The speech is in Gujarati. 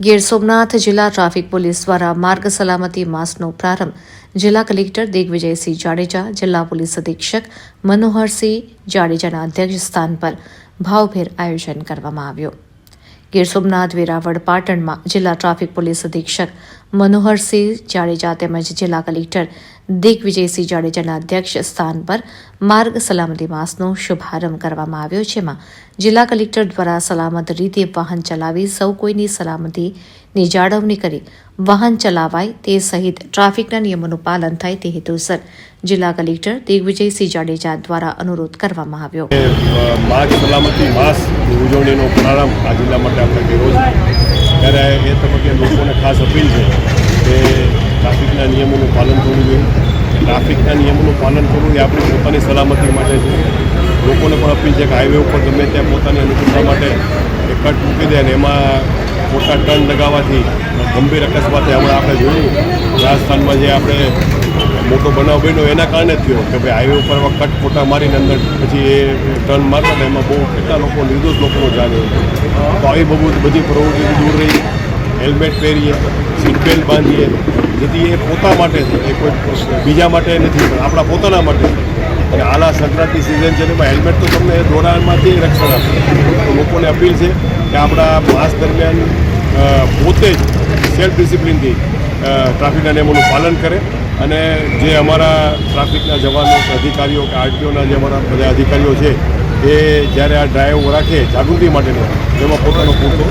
ગીર સોમનાથ જિલ્લા ટ્રાફિક પોલીસ દ્વારા માર્ગ સલામતી માસનો પ્રારંભ જિલ્લા કલેક્ટર દિગ્વિજયસિંહ જાડેજા, જિલ્લા પોલીસ અધિક્ષક મનોહરસિંહ જાડેજાના અધ્યક્ષ સ્થાન પર ભાવભેર આયોજન કરવામાં આવ્યું. ગીર સોમનાથ વેરાવળ પાટણમાં જિલ્લા ટ્રાફિક પોલીસ અધિક્ષક મનોહરસિંહ જાડેજા તેમજ જિલ્લા કલેક્ટર દિગ્વિજયસિંહ જાડેજાના અધ્યક્ષ સ્થાન પર માર્ગ સલામતી માસનો શુભારંભ કરવામાં આવ્યો જેમાં જિલ્લા કલેક્ટર દ્વારા સલામત રીતે વાહન ચલાવી સૌ કોઈની સલામતીની જાળવણી કરી વાહન ચલાવાય તે સહિત ટ્રાફિકના નિયમોનું પાલન થાય તે હેતુસર જિલ્લા કલેક્ટર દિગ્વિજયસિંહ જાડેજા દ્વારા અનુરોધ કરવામાં આવ્યો. માર્ગ સલામતી માસ ઉજવણીનો પ્રારંભ આ જિલ્લા માટે આપણે કર્યો છે. ત્યારે એ તબક્કે લોકોને ખાસ અપીલ છે કે ટ્રાફિકના નિયમોનું પાલન કરવું જોઈએ. ટ્રાફિકના નિયમોનું પાલન કરવું એ આપણી પોતાની સલામતી માટે છે. લોકોને પણ અપીલ છે કે હાઈવે ઉપર ગમે ત્યાં પોતાની અનુકૂળતા માટે એક કટ મૂકી દે અને એમાં મોટા ટર્ન લગાવવાથી ગંભીર અકસ્માતે હમણાં આપણે જોયું. રાજસ્થાનમાં જે આપણે મોટો બનાવ બન્યો એના કારણે થયો કે ભાઈ હાઈવે ઉપર કટ ફોટા મારીને અંદર પછી એ ટર્ન મારતા એમાં બહુ કેટલા લોકો નિર્દોષ લોકોનો જાન તો આવી બહુ બધી પ્રવૃત્તિથી દૂર રહી. હેલ્મેટ પહેરીએ સીટ બેલ્ટ બાંધીએ, જેથી એ પોતા માટે છે, એ કોઈ બીજા માટે નથી, પણ આપણા પોતાના માટે. અને હાલ સંક્રાંતિ સિઝન છે એમાં હેલ્મેટ તો તમને દોડાણમાંથી રક્ષણ આપે તો લોકોને અપીલ છે કે આપણા માસ દરમિયાન પોતે જ સેલ્ફ ડિસિપ્લિનથી ટ્રાફિકના નિયમોનું પાલન કરે અને જે અમારા ટ્રાફિકના જવાનો, અધિકારીઓ કે આરટીઓના જે અમારા બધા અધિકારીઓ છે, એ જ્યારે આ ડ્રાઈવ રાખે જાગૃતિ માટેનો એમાં પોતાનો પૂરતો